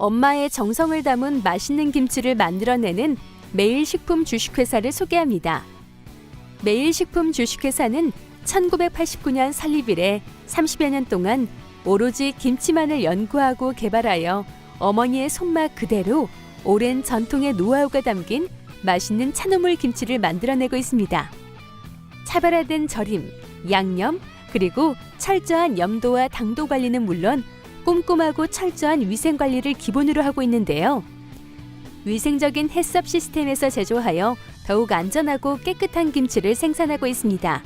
엄마의 정성을 담은 맛있는 김치를 만들어내는 매일식품 주식회사를 소개합니다. 매일식품 주식회사는 1989년 설립 이래 30여 년 동안 오로지 김치만을 연구하고 개발하여 어머니의 손맛 그대로 오랜 전통의 노하우가 담긴 맛있는 찬우물 김치를 만들어내고 있습니다. 차별화된 절임, 양념, 그리고 철저한 염도와 당도 관리는 물론 꼼꼼하고 철저한 위생 관리를 기본으로 하고 있는데요. 위생적인 해썹 시스템에서 제조하여 더욱 안전하고 깨끗한 김치를 생산하고 있습니다.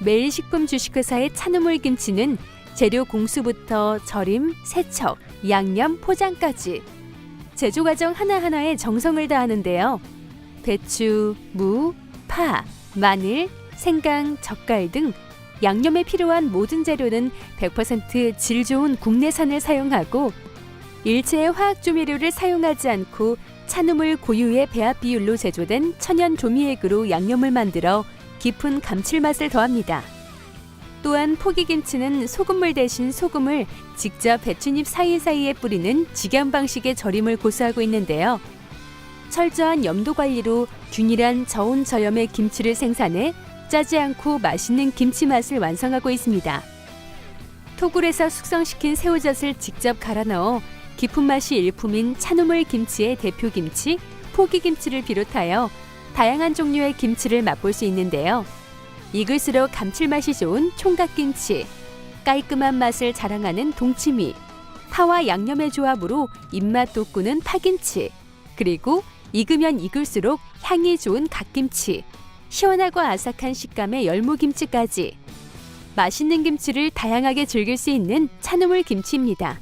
매일식품 주식회사의 찬우물 김치는 재료 공수부터 절임, 세척, 양념, 포장까지 제조 과정 하나하나에 정성을 다하는데요. 배추, 무, 파, 마늘, 생강, 젓갈 등 양념에 필요한 모든 재료는 100%질 좋은 국내산을 사용하고 일체의 화학 조미료를 사용하지 않고 찬우물 고유의 배합 비율로 제조된 천연 조미액으로 양념을 만들어 깊은 감칠맛을 더합니다. 또한 포기김치는 소금물 대신 소금을 직접 배추잎 사이사이에 뿌리는 직연 방식의 절임을 고수하고 있는데요. 철저한 염도 관리로 균일한 저온 저염의 김치를 생산해 짜지 않고 맛있는 김치 맛을 완성하고 있습니다. 토굴에서 숙성시킨 새우젓을 직접 갈아 넣어 깊은 맛이 일품인 찬우물 김치의 대표 김치 포기 김치를 비롯하여 다양한 종류의 김치를 맛볼 수 있는데요. 익을수록 감칠맛이 좋은 총각김치, 깔끔한 맛을 자랑하는 동치미, 파와 양념의 조합으로 입맛 돋구는 파김치, 그리고 익으면 익을수록 향이 좋은 갓김치, 시원하고 아삭한 식감의 열무김치까지 맛있는 김치를 다양하게 즐길 수 있는 찬우물 김치입니다.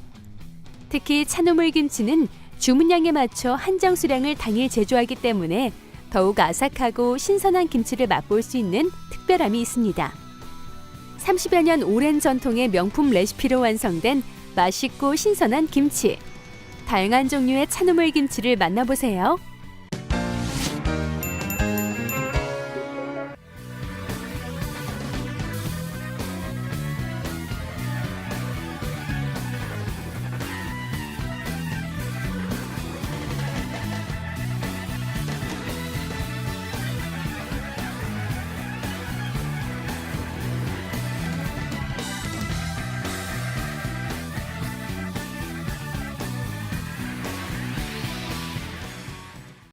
특히 찬우물 김치는 주문량에 맞춰 한정 수량을 당일 제조하기 때문에 더욱 아삭하고 신선한 김치를 맛볼 수 있는 특별함이 있습니다. 30여 년 오랜 전통의 명품 레시피로 완성된 맛있고 신선한 김치. 다양한 종류의 찬우물 김치를 만나보세요.